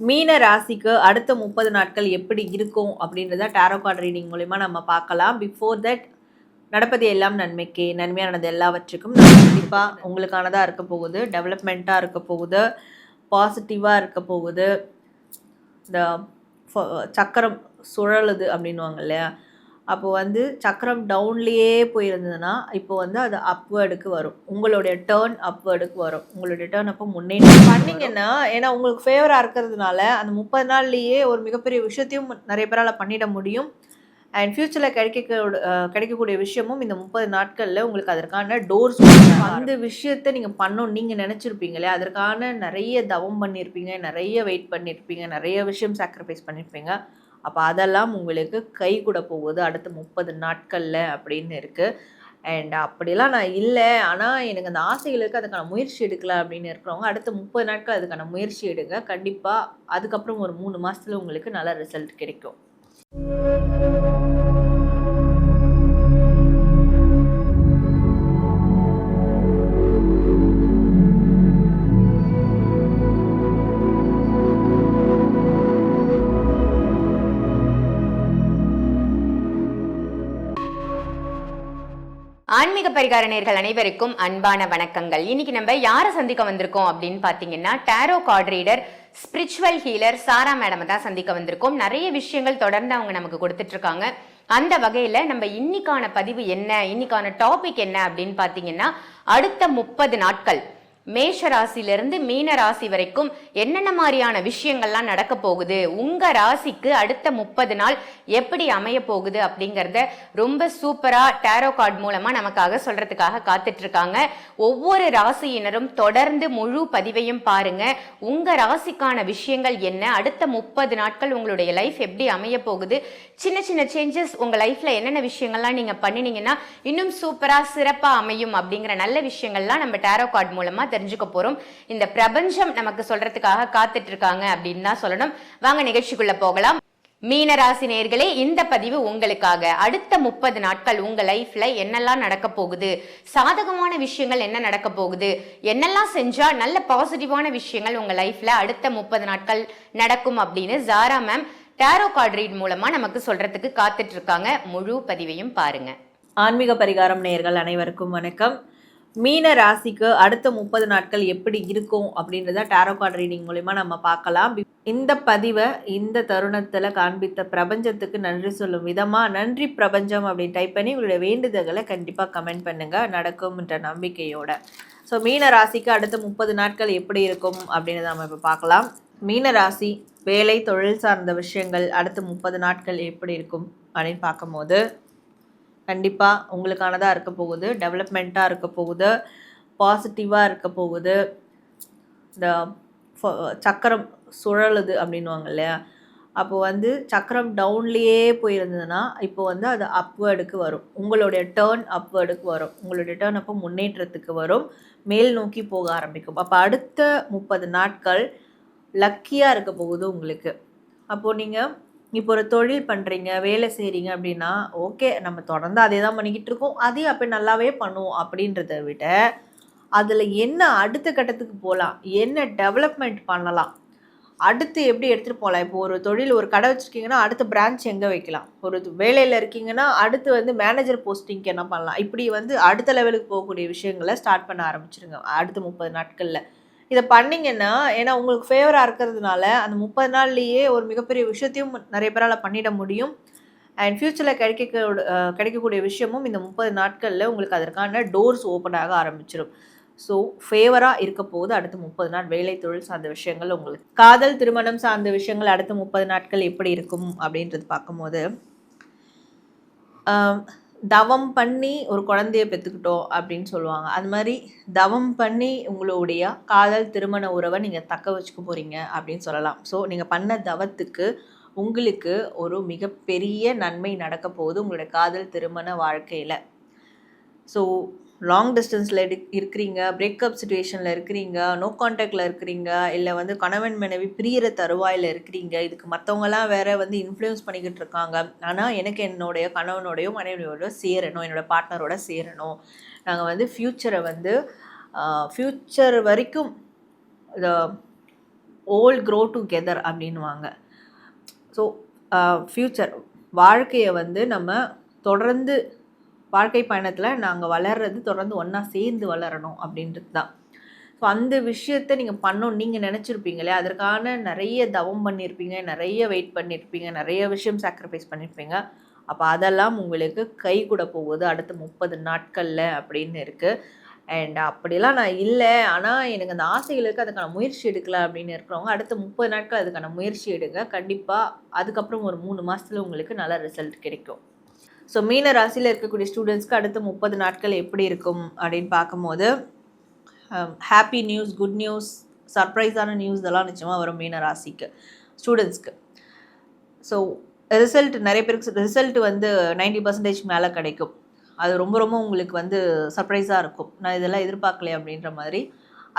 மீன ராசிக்கு அடுத்த முப்பது நாட்கள் எப்படி இருக்கும் அப்படின்றத டேரோ கார்டு ரீடிங் மூலிமா நம்ம பார்க்கலாம். பிஃபோர் தட் நடப்பது எல்லாம் நன்மைக்கு. நன்மையானது எல்லாவற்றுக்கும் கண்டிப்பாக உங்களுக்கானதாக இருக்க போகுது. டெவலப்மெண்ட்டாக இருக்க போகுது. பாசிட்டிவாக இருக்க போகுது. இந்த சக்கரம் சுழலுது அப்படின்வாங்க இல்லையா? அப்போ வந்து சக்கரம் டவுன்லேயே போயிருந்ததுன்னா இப்போ வந்து அது அப்வேர்டுக்கு வரும். உங்களுடைய டேர்ன் அப்வேர்டுக்கு வரும். உங்களுடைய டேர்ன் அப்போ முன்னேற்றம் பண்ணீங்கன்னா ஏன்னா உங்களுக்கு ஃபேவராக இருக்கிறதுனால அந்த முப்பது நாள்லேயே ஒரு மிகப்பெரிய விஷயத்தையும் நிறைய பேரால் பண்ணிட முடியும். அண்ட் ஃப்யூச்சரில் கிடைக்க கிடைக்கக்கூடிய விஷயமும் இந்த முப்பது நாட்களில் உங்களுக்கு அதற்கான டோர்ஸ் அந்த விஷயத்தை நீங்கள் பண்ணணும். நீங்கள் நினச்சிருப்பீங்களே அதற்கான நிறைய தவம் பண்ணியிருப்பீங்க நிறைய வெயிட் பண்ணியிருப்பீங்க நிறைய விஷயம் சாக்ரிஃபைஸ் பண்ணியிருப்பீங்க அப்போ அதெல்லாம் உங்களுக்கு கை கூட போகுது. அடுத்த முப்பது நாட்களில் அப்படின்னு இருக்குது அண்ட் அப்படிலாம் நான் இல்லை. ஆனால் எனக்கு அந்த ஆசைகளுக்கு அதுக்கான முயற்சி எடுக்கல அப்படின்னு இருக்கிறவங்க அடுத்த முப்பது நாட்கள் அதுக்கான முயற்சி எடுங்க. கண்டிப்பாக அதுக்கப்புறம் ஒரு மூணு மாதத்தில் உங்களுக்கு நல்ல ரிசல்ட் கிடைக்கும். ஆன்மீக பரிகார நேர்கள் அனைவருக்கும் அன்பான வணக்கங்கள். இன்னைக்கு நம்ம யாரை சந்திக்க வந்திருக்கோம் அப்படின்னு பாத்தீங்கன்னா tarot card reader spiritual healer Sara madam தான் சந்திக்க வந்திருக்கோம். நிறைய விஷயங்கள் தொடர்ந்து அவங்க நமக்கு கொடுத்துட்டு இருக்காங்க. அந்த வகையில நம்ம இன்னைக்கான பதிவு என்ன இன்னைக்கான டாபிக் என்ன அப்படின்னு பாத்தீங்கன்னா அடுத்த முப்பது நாட்கள் மேஷ ராசியிலிருந்து மீன ராசி வரைக்கும் என்னென்ன மாதிரியான விஷயங்கள்லாம் நடக்க போகுது? உங்க ராசிக்கு அடுத்த முப்பது நாள் எப்படி அமைய போகுது அப்படிங்கறத ரொம்ப சூப்பரா டேரோ கார்டு மூலமா நமக்காக சொல்றதுக்காக காத்துட்டு இருக்காங்க ஒவ்வொரு ராசியினரும் தொடர்ந்து முழு பதிவையும் பாருங்க. உங்க ராசிக்கான விஷயங்கள் என்ன? அடுத்த முப்பது நாட்கள் உங்களுடைய லைஃப் எப்படி அமைய போகுது? சின்ன சின்ன சேஞ்சஸ் உங்க லைஃப்ல என்னென்ன விஷயங்கள்லாம் நீங்க பண்ணினீங்கன்னா இன்னும் சூப்பரா சிறப்பா அமையும் அப்படிங்கிற நல்ல விஷயங்கள்லாம் நம்ம டேரோ கார்டு மூலமா தெரிஞ்சுக்க போறோம். இந்த பிரபஞ்சம் நமக்கு சொல்றதுக்காக காத்துட்டு இருக்காங்க அப்படின்னு தான் சொல்லணும். வாங்க நிகழ்ச்சிக்குள்ள போகலாம். மீன ராசி நேயர்களே இந்த பதிவு உங்களுக்காக. அடுத்த முப்பது நாட்கள் உங்க லைஃப்ல என்னெல்லாம் நடக்க போகுது? சாதகமான விஷயங்கள் என்ன நடக்க போகுது? என்னெல்லாம் செஞ்சா நல்ல பாசிட்டிவான விஷயங்கள் உங்க லைஃப்ல அடுத்த முப்பது நாட்கள் நடக்கும் அப்படின்னு Zara ma'am tarot card read மூலமா நமக்கு சொல்றதுக்கு காத்துட்டு இருக்காங்க முழு பதிவையும் பாருங்க. ஆன்மீக பரிகாரம் நேர்கள் அனைவருக்கும் வணக்கம். மீன ராசிக்கு அடுத்த முப்பது நாட்கள் எப்படி இருக்கும் அப்படின்றத டேரோ கார்டு ரீடிங் மூலிமா நம்ம பார்க்கலாம். இந்த பதிவை இந்த தருணத்தில் காண்பித்த பிரபஞ்சத்துக்கு நன்றி சொல்லும் விதமாக நன்றி பிரபஞ்சம் அப்படின்னு டைப் பண்ணி உங்களுடைய வேண்டுதல்களை கண்டிப்பாக கமெண்ட் பண்ணுங்கள் நடக்கும்ன்ற நம்பிக்கையோட. ஸோ மீன ராசிக்கு அடுத்த முப்பது நாட்கள் எப்படி இருக்கும் அப்படின்னு நம்ம இப்போ பார்க்கலாம். மீன ராசி வேலை தொழில் சார்ந்த விஷயங்கள் அடுத்த முப்பது நாட்கள் எப்படி இருக்கும் அப்படின்னு பார்க்கும்போது கண்டிப்பாக உங்களுக்கானதாக இருக்க போகுது. டெவலப்மெண்ட்டாக இருக்க போகுது. பாசிட்டிவாக இருக்க போகுது. இந்த ஃப- சக்கரம் சுழலுது அப்படின்வாங்க இல்லையா? அப்போ வந்து சக்கரம் டவுன்லேயே போயிருந்ததுன்னா இப்போ வந்து அது அப்வேர்டுக்கு வரும். உங்களுடைய டேர்ன் அப்வேர்டுக்கு வரும். உங்களுடைய டேர்ன் அப்போ முன்னேற்றத்துக்கு வரும். மேல் நோக்கி போக ஆரம்பிக்கும். அப்போ அடுத்த முப்பது நாட்கள் லக்கியாக இருக்க போகுது உங்களுக்கு. அப்போது நீங்கள் இப்போ ஒரு தொழில் பண்ணுறீங்க வேலை செய்கிறீங்க அப்படின்னா ஓகே நம்ம தொடர்ந்து அதே தான் பண்ணிக்கிட்டு இருக்கோம். அதையும் அப்போ நல்லாவே பண்ணுவோம் அப்படின்றத விட அதில் என்ன அடுத்த கட்டத்துக்கு போகலாம் என்ன டெவலப்மெண்ட் பண்ணலாம் அடுத்து எப்படி எடுத்துகிட்டு போகலாம் இப்போ ஒரு தொழில் ஒரு கடை வச்சுருக்கீங்கன்னா அடுத்த பிரான்ச் எங்கே வைக்கலாம்? ஒரு வேலையில் இருக்கீங்கன்னா அடுத்து வந்து மேனேஜர் போஸ்டிங்க்கு என்ன பண்ணலாம்? இப்படி வந்து அடுத்த லெவலுக்கு போகக்கூடிய விஷயங்களை ஸ்டார்ட் பண்ண ஆரம்பிச்சிருங்க. அடுத்த முப்பது நாட்களில். இதை பண்ணிங்கன்னா ஏன்னா உங்களுக்கு ஃபேவராக இருக்கிறதுனால அந்த முப்பது நாள்லேயே ஒரு மிகப்பெரிய விஷயத்தையும் நிறைய பேரால் பண்ணிட முடியும். அண்ட் ஃப்யூச்சரில் கிடைக்க கிடைக்கக்கூடிய விஷயமும் இந்த முப்பது நாட்களில் உங்களுக்கு அதற்கான டோர்ஸ் ஓப்பன் ஆக ஆரம்பிச்சிடும் ஸோ ஃபேவராக இருக்க போது அடுத்த முப்பது நாள். வேலை தொழில் சார்ந்த விஷயங்கள் உங்களுக்கு. காதல் திருமணம் சார்ந்த விஷயங்கள் அடுத்த முப்பது நாட்கள் எப்படி இருக்கும் அப்படின்றது பார்க்கும்போது தவம் பண்ணி ஒரு குழந்தைய பெற்றுக்கிட்டோம் அப்படின்னு சொல்லுவாங்க. அது மாதிரி தவம் பண்ணி உங்களுடைய காதல் திருமண உறவை நீங்கள் தக்க வச்சுக்க போகிறீங்க அப்படின்னு சொல்லலாம். ஸோ நீங்கள் பண்ண தவத்துக்கு உங்களுக்கு ஒரு மிகப்பெரிய நன்மை நடக்க போகுது உங்களுடைய காதல் திருமண வாழ்க்கையில். ஸோ லாங் டிஸ்டன்ஸில் இருக்கிறீங்க பிரேக்கப் சுச்சுவேஷனில் இருக்கிறீங்க நோ காண்டாக்டில் இருக்கிறீங்க இல்லை வந்து கணவன் மனைவி பிரியிற தருவாயில் இருக்கிறீங்க இதுக்கு மற்றவங்களாம் வேற வந்து இன்ஃப்ளூயன்ஸ் பண்ணிக்கிட்டு இருக்காங்க. ஆனால் எனக்கு என்னுடைய கணவனோடையோ மனைவியோட சேரணும் என்னோட பார்ட்னரோட சேரணும். நாங்கள் வந்து ஃப்யூச்சரை வந்து ஃப்யூச்சர் வரைக்கும் த ஓல் க்ரோ டுகெதர் அப்படின்வாங்க ஸோ ஃப்யூச்சர் வாழ்க்கையை வந்து நம்ம தொடர்ந்து வாழ்க்கை பயணத்தில் நாங்கள் வளர்றது தொடர்ந்து ஒன்றா சேர்ந்து வளரணும் அப்படின்றது தான். ஸோ அந்த விஷயத்தை நீங்கள் பண்ணணும். நீங்கள் நினச்சிருப்பீங்களே அதற்கான நிறைய தவம் பண்ணியிருப்பீங்க நிறைய வெயிட் பண்ணியிருப்பீங்க நிறைய விஷயம் சாக்ரிஃபைஸ் பண்ணியிருப்பீங்க அப்போ அதெல்லாம் உங்களுக்கு கை கூட போகுது. அடுத்த முப்பது நாட்களில் அப்படின்னு இருக்குது அண்ட் அப்படிலாம் நான் இல்லை. ஆனால் எனக்கு அந்த ஆசைகளுக்கு அதுக்கான முயற்சி எடுக்கல அப்படின்னு இருக்கிறவங்க அடுத்த முப்பது நாட்கள் அதுக்கான முயற்சி எடுங்க. கண்டிப்பாக அதுக்கப்புறம் ஒரு மூணு மாதத்தில் உங்களுக்கு நல்ல ரிசல்ட் கிடைக்கும். ஸோ மீன ராசியில் இருக்கக்கூடிய ஸ்டூடெண்ட்ஸ்க்கு அடுத்த முப்பது நாட்கள் எப்படி இருக்கும் அப்படின்னு பார்க்கும்போது ஹாப்பி நியூஸ் குட் நியூஸ் சர்ப்ரைஸான நியூஸ் இதெல்லாம் நிச்சயமாக வரும் மீன ராசிக்கு ஸ்டூடெண்ட்ஸ்க்கு ஸோ ரிசல்ட் நிறைய பேருக்கு ரிசல்ட் வந்து நைன்டி பர்சன்டேஜ் மேலே கிடைக்கும். அது ரொம்ப ரொம்ப உங்களுக்கு வந்து சர்ப்ரைஸாக இருக்கும். நான் இதெல்லாம் எதிர்பார்க்கலையே அப்படின்ற மாதிரி.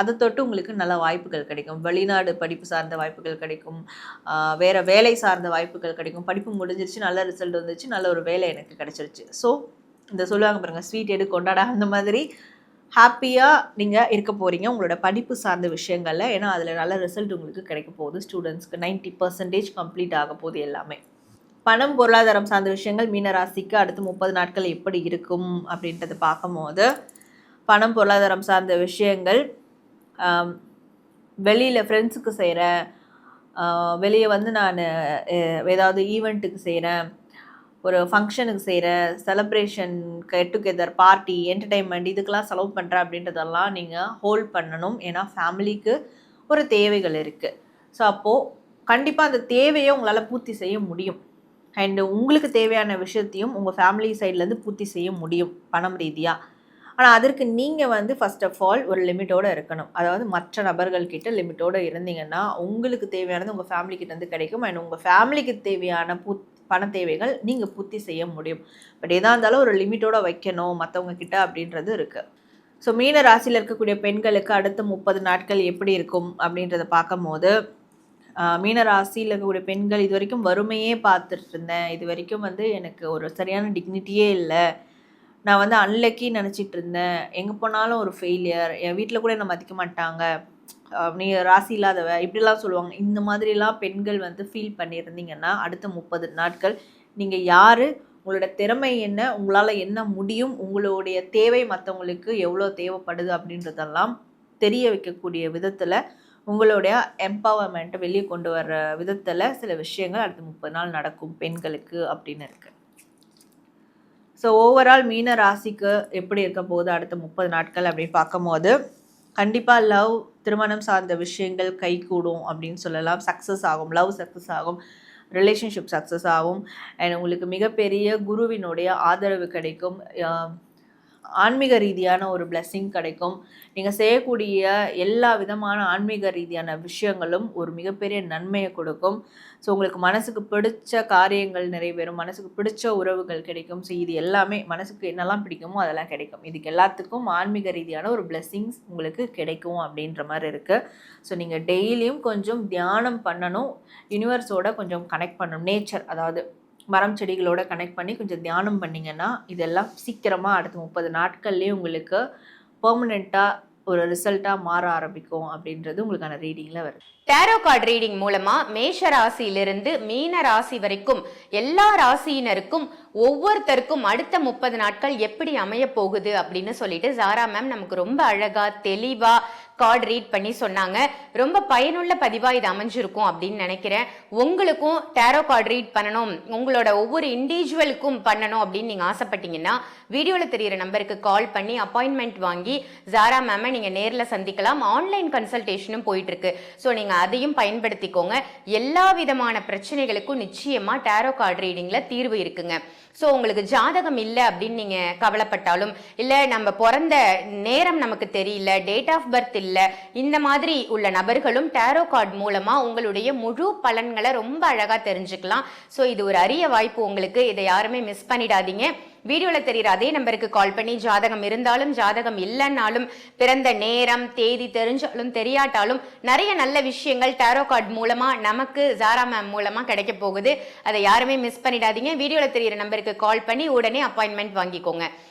அதை தொட்டு உங்களுக்கு நல்ல வாய்ப்புகள் கிடைக்கும். வெளிநாடு படிப்பு சார்ந்த வாய்ப்புகள் கிடைக்கும். வேறு வேற வேலை சார்ந்த வாய்ப்புகள் கிடைக்கும். படிப்பு முடிஞ்சிருச்சு நல்ல ரிசல்ட் வந்துச்சு நல்ல ஒரு வேலை எனக்கு கிடைச்சிருச்சு. ஸோ இந்த சொல்லுவாங்க பாருங்க ஸ்வீட் எடு கொண்டாட அந்த மாதிரி. ஹாப்பியாக நீங்கள் இருக்க போகிறீங்க உங்களோட படிப்பு சார்ந்த விஷயங்களில். ஏன்னா அதில் நல்ல ரிசல்ட் உங்களுக்கு கிடைக்க போகுது. ஸ்டூடெண்ட்ஸ்க்கு நைன்ட்டி பர்சன்டேஜ் கம்ப்ளீட் ஆக போகுது எல்லாமே. பணம் பொருளாதாரம் சார்ந்த விஷயங்கள் மீனராசிக்கு அடுத்த முப்பது நாட்கள் எப்படி இருக்கும் அப்படின்றத பார்க்கும்போது பணம் பொருளாதாரம் சார்ந்த விஷயங்கள் வெளியில் ஃப்ரெண்ட்ஸுக்கு செய்கிறேன் வெளியே வந்து நான் ஏதாவது ஈவெண்ட்டுக்கு செய்கிறேன் ஒரு ஃபங்க்ஷனுக்கு செய்கிறேன் celebration get together party entertainment இதுக்கெல்லாம் செலவு பண்ணுறேன் அப்படின்றதெல்லாம் நீங்கள் ஹோல்ட் பண்ணணும். ஏன்னா ஃபேமிலிக்கு ஒரு தேவைகள் இருக்குது ஸோ அப்போது கண்டிப்பாக அந்த தேவையை உங்களால் பூர்த்தி செய்ய முடியும். அண்டு உங்களுக்கு தேவையான விஷயத்தையும் உங்கள் ஃபேமிலி சைட்லேருந்து பூர்த்தி செய்ய முடியும் பணம் ரீதியாக ஆனால் அதற்கு நீங்கள் வந்து ஃபஸ்ட் ஆஃப் ஆல் ஒரு லிமிட்டோடு இருக்கணும். அதாவது மற்ற நபர்கள்கிட்ட லிமிட்டோடு இருந்தீங்கன்னா உங்களுக்கு தேவையானது உங்கள் ஃபேமிலி வந்து கிடைக்கும். அண்ட் உங்கள் ஃபேமிலிக்கு தேவையான பூ பண தேவைகள் நீங்கள் பூர்த்தி செய்ய முடியும். பட் எதாக இருந்தாலும் ஒரு லிமிட்டோடு வைக்கணும் மற்றவங்க கிட்ட அப்படின்றது இருக்குது ஸோ மீன ராசியில் இருக்கக்கூடிய பெண்களுக்கு அடுத்த முப்பது நாட்கள் எப்படி இருக்கும் அப்படின்றத பார்க்கும்போது மீன ராசியில் இருக்கக்கூடிய பெண்கள் இது வரைக்கும் வறுமையே பார்த்துட்டு இருந்தேன். இது வரைக்கும் வந்து எனக்கு ஒரு சரியான டிக்னிட்டியே இல்லை. நான் வந்து அன்லக்கி நினச்சிட்டு இருந்தேன் எங்கே போனாலும் ஒரு ஃபெயிலியர் என் வீட்டில் கூட என்னை மதிக்க மாட்டாங்க. நீ ராசி இல்லாதவ இப்படிலாம் சொல்லுவாங்க. இந்த மாதிரிலாம் பெண்கள் வந்து ஃபீல் பண்ணியிருந்தீங்கன்னா அடுத்த முப்பது நாட்கள் நீங்கள் யார்? உங்களோட திறமை என்ன? உங்களால் என்ன முடியும்? உங்களுடைய தேவை மற்றவங்களுக்கு எவ்வளோ தேவைப்படுது அப்படின்றதெல்லாம் தெரிய வைக்கக்கூடிய விதத்தில் உங்களுடைய எம்பவர்மெண்ட்டை வெளியே கொண்டு வர விதத்தில் சில விஷயங்கள் அடுத்த முப்பது நாள் நடக்கும் பெண்களுக்கு அப்படின்னு இருக்குது ஸோ ஓவரால் மீன ராசிக்கு எப்படி இருக்க போகுது? அடுத்த முப்பது நாட்கள் அப்படின்னு பார்க்கும்போது கண்டிப்பாக லவ் திருமணம் சார்ந்த விஷயங்கள் கைகூடும் அப்படின்னு சொல்லலாம். சக்ஸஸ் ஆகும் லவ் சக்ஸஸ் ஆகும் ரிலேஷன்ஷிப் சக்ஸஸ் ஆகும். அண்ட் உங்களுக்கு மிகப்பெரிய குருவினுடைய ஆதரவு கிடைக்கும். ஆன்மீக ரீதியான ஒரு பிளெஸ்ஸிங் கிடைக்கும். நீங்கள் செய்யக்கூடிய எல்லா விதமான ஆன்மீக ரீதியான விஷயங்களும் ஒரு மிகப்பெரிய நன்மையை கொடுக்கும். ஸோ உங்களுக்கு மனசுக்கு பிடிச்ச காரியங்கள் நிறைவேறும் மனசுக்கு பிடிச்ச உறவுகள் கிடைக்கும். ஸோ இது எல்லாமே மனசுக்கு என்னெல்லாம் பிடிக்குமோ அதெல்லாம் கிடைக்கும். இதுக்கு எல்லாத்துக்கும் ஆன்மீக ரீதியான ஒரு பிளெஸ்ஸிங்ஸ் உங்களுக்கு கிடைக்கும் அப்படின்ற மாதிரி இருக்குது ஸோ நீங்கள் டெய்லியும் கொஞ்சம் தியானம் பண்ணணும். யூனிவர்ஸோட கொஞ்சம் கனெக்ட் பண்ணணும். நேச்சர் அதாவது மரம் செடிகளோட கனெக்ட் பண்ணி கொஞ்சம் தியானம் பண்ணிங்கன்னா இதெல்லாம் சீக்கிரமாக அடுத்த முப்பது நாட்கள்லேயே உங்களுக்கு பெர்மனெண்ட்டாக ஒரு ரிசல்ட்டாக மாற ஆரம்பிக்கும் அப்படின்றது உங்களுக்கான ரீடிங்கில் வருது. டேரோ கார்டு ரீடிங் மூலமாக மேஷ ராசியிலிருந்து மீன ராசி வரைக்கும் எல்லா ராசியினருக்கும் ஒவ்வொருத்தருக்கும் அடுத்த முப்பது நாட்கள் எப்படி அமைய போகுது அப்படின்னு சொல்லிட்டு ஜாரா மேம் நமக்கு ரொம்ப அழகாக தெளிவாக கார்டு ரீட் பண்ணி சொன்னாங்க. ரொம்ப பயனுள்ள பதிவாக இது அமைஞ்சிருக்கும் அப்படின்னு நினைக்கிறேன். உங்களுக்கும் டேரோ கார்டு ரீட் பண்ணணும். உங்களோட ஒவ்வொரு இண்டிவிஜுவலுக்கும் பண்ணணும் அப்படின்னு நீங்கள் ஆசைப்பட்டீங்கன்னா வீடியோவில் தெரியிற நம்பருக்கு கால் பண்ணி அப்பாயின்மெண்ட் வாங்கி ஜாரா மேமை நீங்கள் நேரில் சந்திக்கலாம். ஆன்லைன் கன்சல்டேஷனும் போயிட்டுருக்கு. ஸோ நீங்கள் அதையும் பயன்படுத்திக்கோங்க. எல்லா விதமான பிரச்சனைகளுக்கும் நிச்சயமாக டேரோ கார்டு ரீடிங்கில் தீர்வு இருக்குங்க. ஸோ உங்களுக்கு ஜாதகம் இல்லை அப்படின்னு நீங்கள் கவலைப்பட்டாலும் இல்லை நம்ம பிறந்த நேரம் நமக்கு தெரியல டேட் ஆஃப் பர்த் இல்லை இல்லை. இந்த மாதிரி உள்ள நபர்களும் டேரோ கார்டு மூலமா உங்களுடைய முழு பலன்களை ரொம்ப அழகா தெரிஞ்சுக்கலாம். ஸோ இது ஒரு அரிய வாய்ப்பு உங்களுக்கு. இதை யாருமே மிஸ் பண்ணிடாதீங்க. வீடியோவில் தெரியுற அதே நம்பருக்கு கால் பண்ணி ஜாதகம் இருந்தாலும் ஜாதகம் இல்லைன்னாலும் பிறந்த நேரம் தேதி தெரிஞ்சாலும் தெரியாட்டாலும் நிறைய நல்ல விஷயங்கள் டேரோ கார்டு மூலமாக நமக்கு ஜாரா மேம் மூலமாக கிடைக்க போகுது. அதை யாருமே மிஸ் பண்ணிடாதீங்க. வீடியோவில் தெரியுற நம்பருக்கு கால் பண்ணி உடனே அப்பாயின்மெண்ட் வாங்கிக்கோங்க.